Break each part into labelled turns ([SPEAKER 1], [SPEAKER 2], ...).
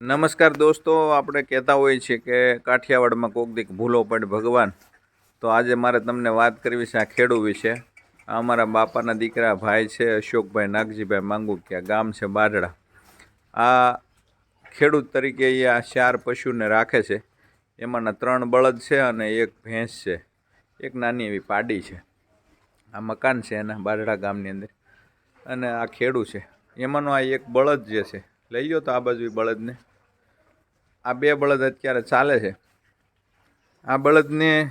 [SPEAKER 1] નમસ્કાર દોસ્તો, આપણે કહેતા હોઈએ છીએ કે કાઠિયાવાડમાં કોક દીક ભૂલો પડે ભગવાન. તો આજે મારે તમને વાત કરવી છે આ ખેડૂ વિશે. આ અમારા બાપાના દીકરા ભાઈ છે, અશોકભાઈ નાગજીભાઈ માંગુકિયા, ગામ છે બાઢડા આ ખેડૂત તરીકે એ આ ચાર પશુને રાખે છે. એમાંના ત્રણ બળદ છે અને એક ભેંસ છે. એક નાની એવી પાડી છે. આ મકાન છે એના બાઢડા ગામની અંદર. અને આ ખેડૂ છે. એમાંનો આ એક બળદ જે છે લઈ ગયો તો આ બાજુ બળદને. આ બે બળદ અત્યારે ચાલે છે. આ બળદને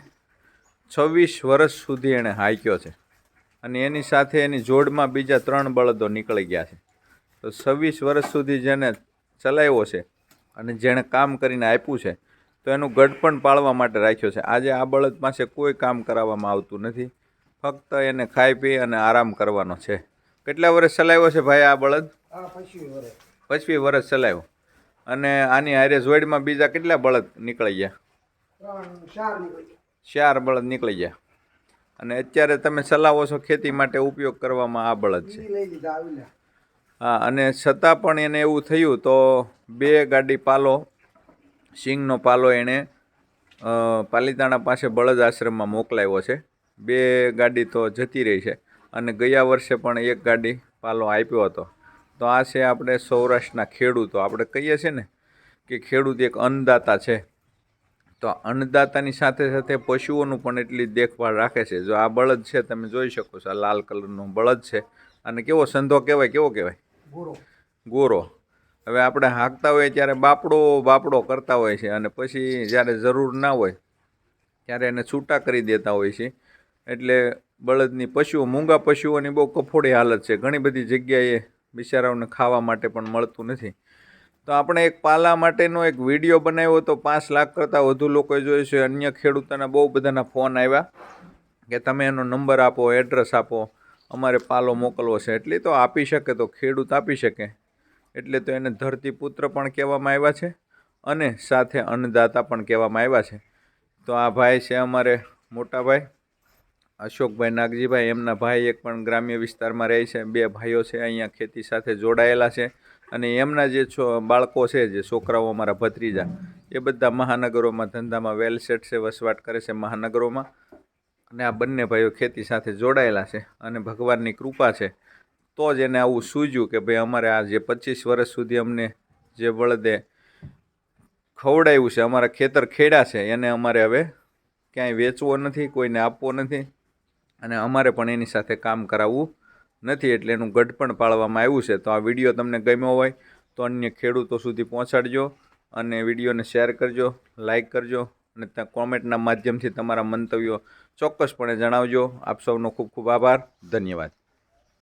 [SPEAKER 1] છવ્વીસ વર્ષ સુધી એણે હાંક્યો છે. અને એની સાથે એની જોડમાં બીજા ત્રણ બળદો નીકળી ગયા છે. તો છવ્વીસ વર્ષ સુધી જેને ચલાવ્યો છે અને જેણે કામ કરીને આપ્યું છે, તો એનું ગઢપણ પાળવા માટે રાખ્યો છે. આજે આ બળદ પાસે કોઈ કામ કરાવવામાં આવતું નથી. ફક્ત એને ખાઈ પી અને આરામ કરવાનો છે. કેટલા વર્ષ ચલાવ્યો છે ભાઈ આ બળદ?
[SPEAKER 2] પછી
[SPEAKER 1] વર્ષ ચલાવ્યો. અને આની હારે જોડમાં બીજા કેટલા બળદ નીકળી ગયા?
[SPEAKER 2] ચાર
[SPEAKER 1] બળદ નીકળી ગયા. અને અત્યારે તમે ચલાવો છો ખેતી માટે ઉપયોગ કરવામાં આ બળદ છે. હા, અને છતાં પણ એને એવું થયું તો બે ગાડી પાલો સિંગનો પાલો એણે પાલીતાણા પાસે બળદ આશ્રમમાં મોકલાવ્યો છે. બે ગાડી તો જતી રહી છે. અને ગયા વર્ષે પણ એક ગાડી પાલો આપ્યો હતો. તો આ છે આપણે સૌરાષ્ટ્રના ખેડૂતો. આપણે કહીએ છીએ ને કે ખેડૂત એક અન્નદાતા છે. તો અન્નદાતાની સાથે સાથે પશુઓનું પણ એટલી દેખભાળ રાખે છે. જો આ બળદ છે તમે જોઈ શકો છો આ લાલ કલરનો બળદ છે. અને કેવો સંધો કહેવાય કેવો કહેવાય?
[SPEAKER 2] ગોરો.
[SPEAKER 1] ગોરો. હવે આપણે હાંકતા હોઈએ ત્યારે બાપડો બાપડો કરતા હોય છે અને પછી જ્યારે જરૂર ના હોય ત્યારે એને છૂટા કરી દેતા હોય છે એટલે બળદની પશુઓ મૂંગા પશુઓની બહુ કફોડી હાલત છે. ઘણી બધી જગ્યાએ બિચારાઓને ખાવા માટે પણ મળતું નથી. તો આપણે એક પાલા માટેનો એક વીડિયો બનાવ્યો તો પાંચ લાખ કરતાં વધુ લોકોએ જોયો છે. અન્ય ખેડૂતોના બહુ બધાના ફોન આવ્યા કે તમે એનો નંબર આપો, એડ્રેસ આપો, અમારે પાલો મોકલવો છે. એટલે તો આપી શકે તો ખેડૂત આપી શકે. એટલે તો એને ધરતીપુત્ર પણ કહેવામાં આવ્યા છે અને સાથે અન્નદાતા પણ કહેવામાં આવ્યા છે. તો આ ભાઈ છે અમારે મોટા ભાઈ. અશોકભાઈ નાગજીભાઈ, એમના ભાઈ એક પણ ગ્રામ્ય વિસ્તારમાં રહે છે. બે ભાઈઓ છે અહીંયા ખેતી સાથે જોડાયેલા છે અને એમના જે છો, બાળકો છે, જે છોકરાઓ અમારા ભત્રીજા, એ બધા મહાનગરોમાં ધંધામાં વેલ સેટ છે, વસવાટ કરે છે મહાનગરોમાં. અને આ બંને ભાઈઓ ખેતી સાથે જોડાયેલા છે અને ભગવાનની કૃપા છે. તો જ એને આવું સૂજ્યું કે ભાઈ અમારે આ જે પચીસ વર્ષ સુધી અમને જે બળદે ખવડાવ્યું છે, અમારા ખેતર ખેડા છે, એને અમારે હવે ક્યાંય વેચવો નથી, કોઈને આપવો નથી. અને અમારે પણ એની સાથે કામ કરાવવું નથી એટલે એનું ગઢ પણ પાળવામાં આવ્યું છે. તો આ વીડિયો તમને ગમ્યો હોય તો અન્ય ખેડૂતો સુધી પહોંચાડજો અને વિડીયોને શેર કરજો, લાઈક કરજો અને ત્યાં કોમેન્ટના માધ્યમથી તમારા મંતવ્યો ચોક્કસપણે જણાવજો. આપ સૌનો ખૂબ ખૂબ આભાર. ધન્યવાદ.